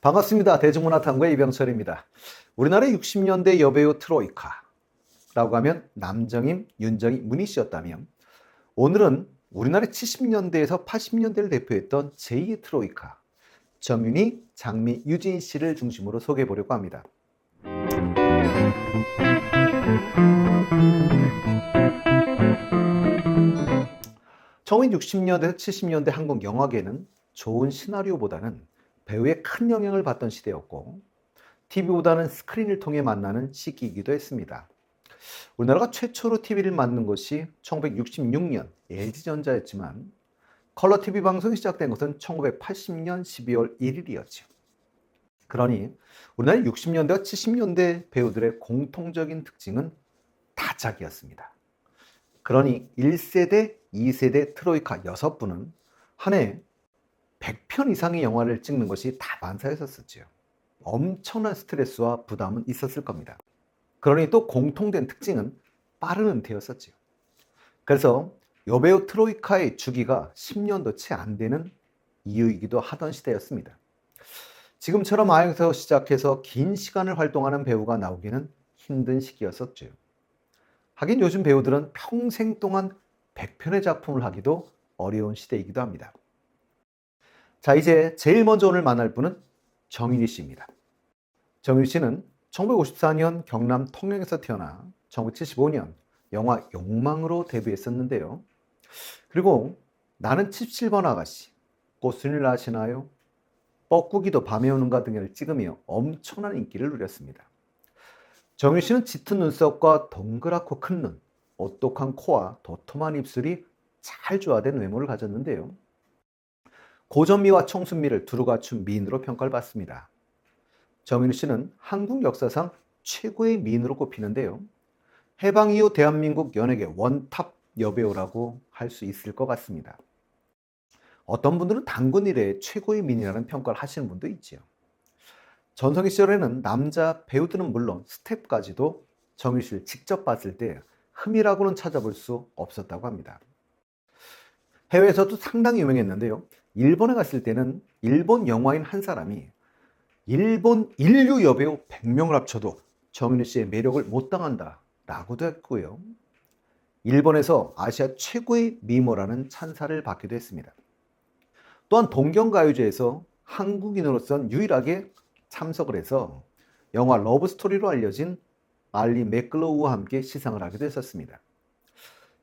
반갑습니다. 대중문화탐구의 이병철입니다. 우리나라 60년대 여배우 트로이카라고 하면 남정임, 윤정임, 문희 씨였다면 오늘은 우리나라 70년대에서 80년대를 대표했던 제2의 트로이카 정윤희, 장미, 유진 씨를 중심으로 소개해 보려고 합니다. 1960년대에서 70년대 한국 영화계는 좋은 시나리오보다는 배우의 큰 영향을 받던 시대였고 TV보다는 스크린을 통해 만나는 시기이기도 했습니다. 우리나라가 최초로 TV를 만든 것이 1966년 LG전자였지만 컬러 TV 방송이 시작된 것은 1980년 12월 1일이었죠. 그러니 우리나라 60년대와 70년대 배우들의 공통적인 특징은 다작이었습니다. 그러니 1세대, 2세대 트로이카 6분은 한 해 100편 이상의 영화를 찍는 것이 다반사였었죠. 엄청난 스트레스와 부담은 있었을 겁니다. 그러니 또 공통된 특징은 빠른 은퇴였었죠. 그래서 여배우 트로이카의 주기가 10년도 채 안 되는 이유이기도 하던 시대였습니다. 지금처럼 아역에서 시작해서 긴 시간을 활동하는 배우가 나오기는 힘든 시기였었죠. 하긴 요즘 배우들은 평생 동안 100편의 작품을 하기도 어려운 시대이기도 합니다. 자, 이제 제일 먼저 오늘 만날 분은 정윤희 씨입니다. 정윤희 씨는 1954년 경남 통영에서 태어나 1975년 영화 욕망으로 데뷔했었는데요. 그리고 나는 77번 아가씨, 꽃순이를 아시나요? 뻐꾸기도 밤에 오는가 등을 찍으며 엄청난 인기를 누렸습니다. 정윤 씨는 짙은 눈썹과 동그랗고 큰 눈, 오똑한 코와 도톰한 입술이 잘 조화된 외모를 가졌는데요. 고전미와 청순미를 두루 갖춘 미인으로 평가를 받습니다. 정윤 씨는 한국 역사상 최고의 미인으로 꼽히는데요. 해방 이후 대한민국 연예계 원탑 여배우라고 할 수 있을 것 같습니다. 어떤 분들은 당군 이래 최고의 미인이라는 평가를 하시는 분도 있지요. 전성기 시절에는 남자 배우들은 물론 스텝까지도 정유 씨를 직접 봤을 때 흠이라고는 찾아볼 수 없었다고 합니다. 해외에서도 상당히 유명했는데요. 일본에 갔을 때는 일본 영화인 한 사람이 일본 인류 여배우 100명을 합쳐도 정윤희 씨의 매력을 못 당한다 라고도 했고요. 일본에서 아시아 최고의 미모라는 찬사를 받기도 했습니다. 또한 동경가요제에서 한국인으로선 유일하게 참석을 해서 영화 러브스토리로 알려진 알리 맥글로우와 함께 시상을 하기도 했었습니다.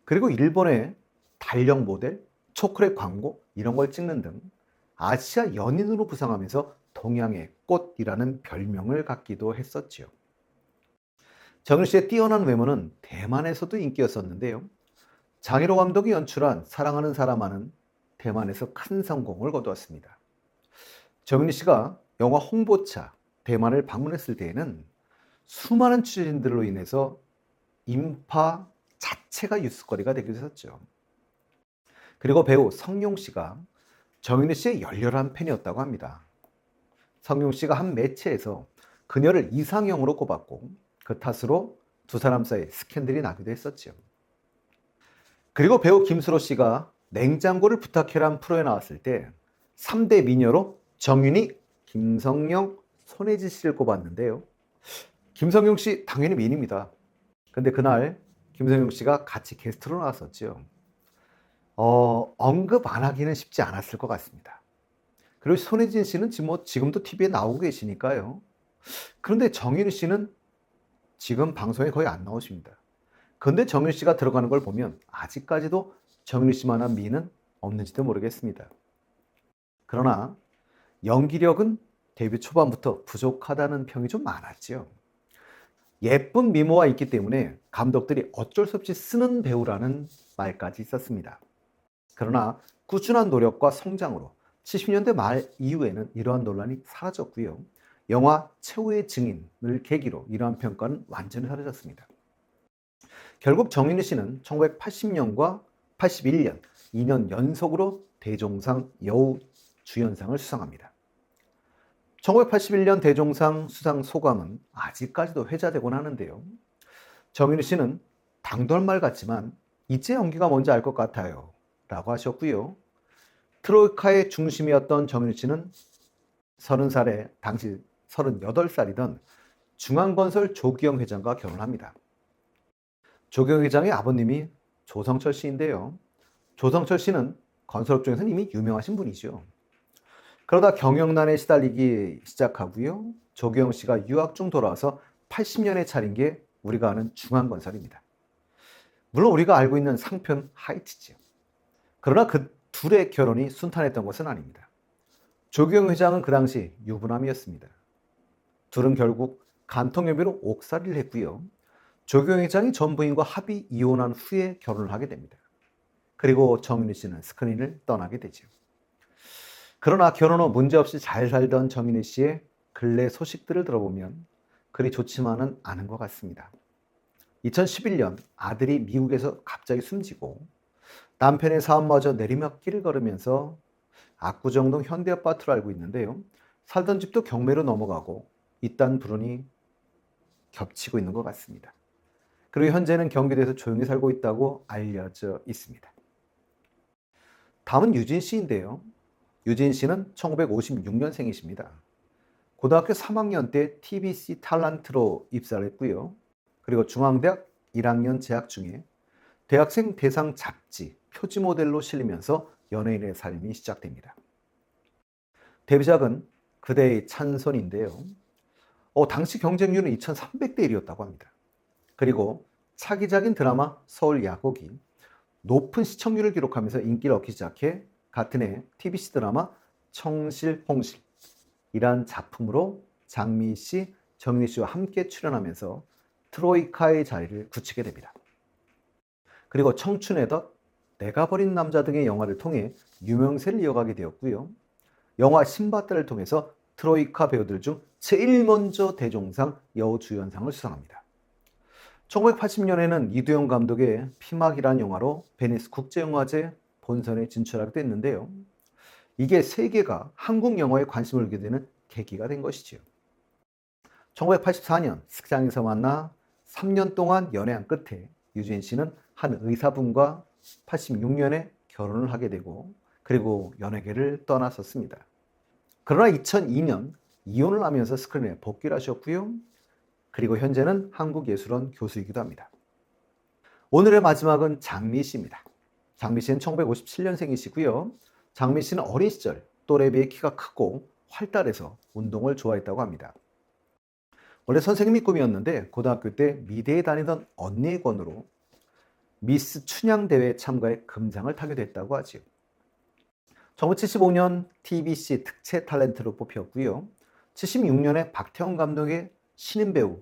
그리고 일본의 달력 모델, 초콜릿 광고 이런 걸 찍는 등 아시아 연인으로 부상하면서 동양의 꽃이라는 별명을 갖기도 했었지요. 정윤 씨의 뛰어난 외모는 대만에서도 인기였었는데요. 장희로 감독이 연출한 사랑하는 사람하는 대만에서 큰 성공을 거두었습니다. 정윤 씨가 영화 홍보차 대만을 방문했을 때에는 수많은 취재진들로 인해서 인파 자체가 뉴스거리가 되기도 했었죠. 그리고 배우 성룡 씨가 정윤희 씨의 열렬한 팬이었다고 합니다. 성룡 씨가 한 매체에서 그녀를 이상형으로 꼽았고 그 탓으로 두 사람 사이 스캔들이 나기도 했었죠. 그리고 배우 김수로 씨가 냉장고를 부탁해란 프로에 나왔을 때 3대 미녀로 정윤희, 김성령, 손혜지 씨를 꼽았는데요. 김성용 씨 당연히 미인입니다. 근데 그날 김성용 씨가 같이 게스트로 나왔었죠. 어, 언급 안 하기는 쉽지 않았을 것 같습니다. 그리고 손혜진 씨는 지금, 뭐 지금도 TV에 나오고 계시니까요. 그런데 정윤희 씨는 지금 방송에 거의 안 나오십니다. 그런데 정윤희 씨가 들어가는 걸 보면 아직까지도 정윤희 씨만한 미인은 없는지도 모르겠습니다. 그러나 연기력은 데뷔 초반부터 부족하다는 평이 좀 많았지요. 예쁜 미모가 있기 때문에 감독들이 어쩔 수 없이 쓰는 배우라는 말까지 있었습니다. 그러나 꾸준한 노력과 성장으로 70년대 말 이후에는 이러한 논란이 사라졌고요. 영화 최후의 증인을 계기로 이러한 평가는 완전히 사라졌습니다. 결국 정인희 씨는 1980년과 81년 2년 연속으로 대종상 여우 주연상을 수상합니다. 1981년 대종상 수상 소감은 아직까지도 회자되곤 하는데요. 정윤희 씨는 당돌말 같지만 이제 연기가 뭔지 알 것 같아요. 라고 하셨고요. 트로이카의 중심이었던 정윤희 씨는 30살에 당시 38살이던 중앙건설 조기영 회장과 결혼합니다. 조기영 회장의 아버님이 조성철 씨인데요. 조성철 씨는 건설업종에서는 이미 유명하신 분이죠. 그러다 경영난에 시달리기 시작하고요. 조기영 씨가 유학 중 돌아와서 80년에 차린 게 우리가 아는 중앙건설입니다. 물론 우리가 알고 있는 상편 하이트지요. 그러나 그 둘의 결혼이 순탄했던 것은 아닙니다. 조기영 회장은 그 당시 유부남이었습니다. 둘은 결국 간통협의로 옥살이를 했고요. 조경 회장이 전 부인과 합의 이혼한 후에 결혼을 하게 됩니다. 그리고 정윤희 씨는 스크린을 떠나게 되죠. 그러나 결혼 후 문제없이 잘 살던 정윤희 씨의 근래 소식들을 들어보면 그리 좋지만은 않은 것 같습니다. 2011년 아들이 미국에서 갑자기 숨지고 남편의 사업마저 내리막길을 걸으면서 압구정동 현대아파트로 알고 있는데요. 살던 집도 경매로 넘어가고 이딴 불운이 겹치고 있는 것 같습니다. 그리고 현재는 경기도에서 조용히 살고 있다고 알려져 있습니다. 다음은 유진 씨인데요. 유진 씨는 1956년생이십니다. 고등학교 3학년 때 TBC 탤런트로 입사를 했고요. 그리고 중앙대학 1학년 재학 중에 대학생 대상 잡지 표지 모델로 실리면서 연예인의 삶이 시작됩니다. 데뷔작은 그대의 찬손인데요. 어, 당시 경쟁률은 2,300대 1이었다고 합니다. 그리고 차기작인 드라마 서울 야곡이 높은 시청률을 기록하면서 인기를 얻기 시작해 같은 해 TBC 드라마 청실 홍실 이란 작품으로 장미 씨, 정리 씨와 함께 출연하면서 트로이카의 자리를 굳히게 됩니다. 그리고 청춘의 덫, 내가 버린 남자 등의 영화를 통해 유명세를 이어가게 되었고요. 영화 신바다를 통해서 트로이카 배우들 중 제일 먼저 대종상 여우주연상을 수상합니다. 1980년에는 이두영 감독의 피막이란 영화로 베니스 국제영화제 본선에 진출하게 됐는데요. 이게 세계가 한국 영화에 관심을 갖게 되는 계기가 된 것이지요. 1984년 스장에서 만나 3년 동안 연애한 끝에 유진 씨는 한 의사분과 86년에 결혼을 하게 되고 그리고 연예계를 떠났었습니다. 그러나 2002년 이혼을 하면서 스크린에 복귀를 하셨고요. 그리고 현재는 한국예술원 교수이기도 합니다. 오늘의 마지막은 장미 씨입니다. 장미 씨는 1957년생이시고요. 장미 씨는 어린 시절 또래 비해 키가 크고 활달해서 운동을 좋아했다고 합니다. 원래 선생님이 꿈이었는데 고등학교 때 미대에 다니던 언니의 권으로 미스 춘향 대회 참가에 금장을 타게 됐다고 하지요. 1975년 TBC 특채 탤런트로 뽑혔고요. 76년에 박태원 감독의 신인 배우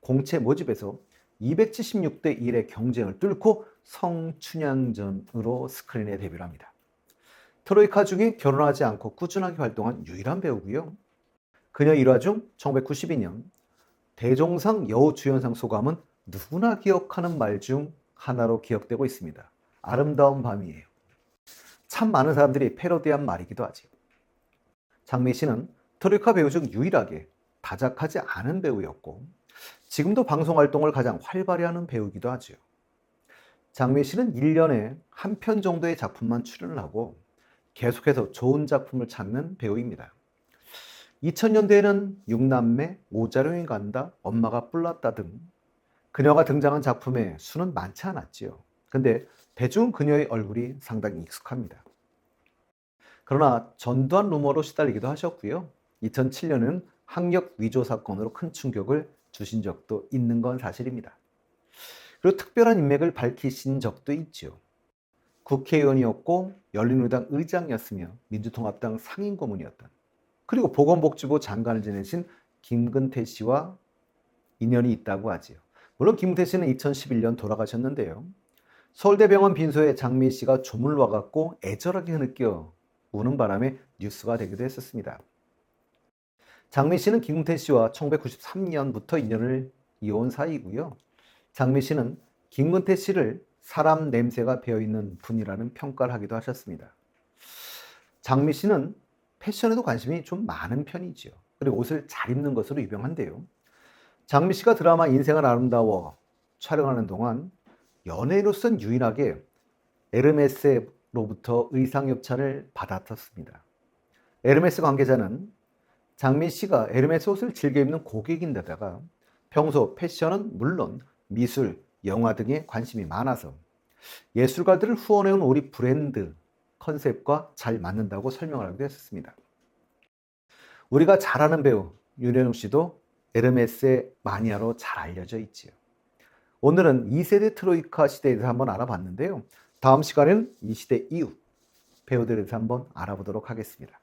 공채 모집에서 276대 1의 경쟁을 뚫고 성춘향전으로 스크린에 데뷔를 합니다. 트로이카 중에 결혼하지 않고 꾸준하게 활동한 유일한 배우고요. 그녀 일화 중 1992년 대종상 여우주연상 소감은 누구나 기억하는 말 중 하나로 기억되고 있습니다. 아름다운 밤이에요. 참 많은 사람들이 패러디한 말이기도 하지. 장미 씨는 트로이카 배우 중 유일하게 다작하지 않은 배우였고 지금도 방송 활동을 가장 활발히 하는 배우이기도 하죠. 장미 씨는 1년에 한 편 정도의 작품만 출연을 하고 계속해서 좋은 작품을 찾는 배우입니다. 2000년대에는 육남매, 오자룡이 간다, 엄마가 뿔났다 등 그녀가 등장한 작품의 수는 많지 않았지요. 근데 대중 그녀의 얼굴이 상당히 익숙합니다. 그러나 전두환 루머로 시달리기도 하셨고요. 2007년은 학력 위조 사건으로 큰 충격을 주신 적도 있는 건 사실입니다. 그리고 특별한 인맥을 밝히신 적도 있죠. 국회의원이었고 열린우리당 의장이었으며 민주통합당 상임고문이었던 그리고 보건복지부 장관을 지내신 김근태 씨와 인연이 있다고 하지요. 물론 김근태 씨는 2011년 돌아가셨는데요. 서울대병원 빈소에 장미 씨가 조물 와갖고 애절하게 느껴 우는 바람에 뉴스가 되기도 했었습니다. 장미 씨는 김웅태 씨와 1993년부터 인연을 이어온 사이고요. 장미 씨는 김근태 씨를 사람 냄새가 배어있는 분이라는 평가를 하기도 하셨습니다. 장미 씨는 패션에도 관심이 좀 많은 편이지요. 그리고 옷을 잘 입는 것으로 유명한데요. 장미 씨가 드라마 인생은 아름다워 촬영하는 동안 연예인으로서는 유일하게 에르메스로부터 의상 협찬을 받았었습니다. 에르메스 관계자는 장민 씨가 에르메스 옷을 즐겨 입는 고객인데다가 평소 패션은 물론 미술, 영화 등에 관심이 많아서 예술가들을 후원해온 우리 브랜드 컨셉과 잘 맞는다고 설명을 하기도 했었습니다. 우리가 잘 아는 배우 윤현욱 씨도 에르메스의 마니아로 잘 알려져 있지요. 오늘은 2세대 트로이카 시대에 대해서 한번 알아봤는데요. 다음 시간에는 이 시대 이후 배우들에 대해서 한번 알아보도록 하겠습니다.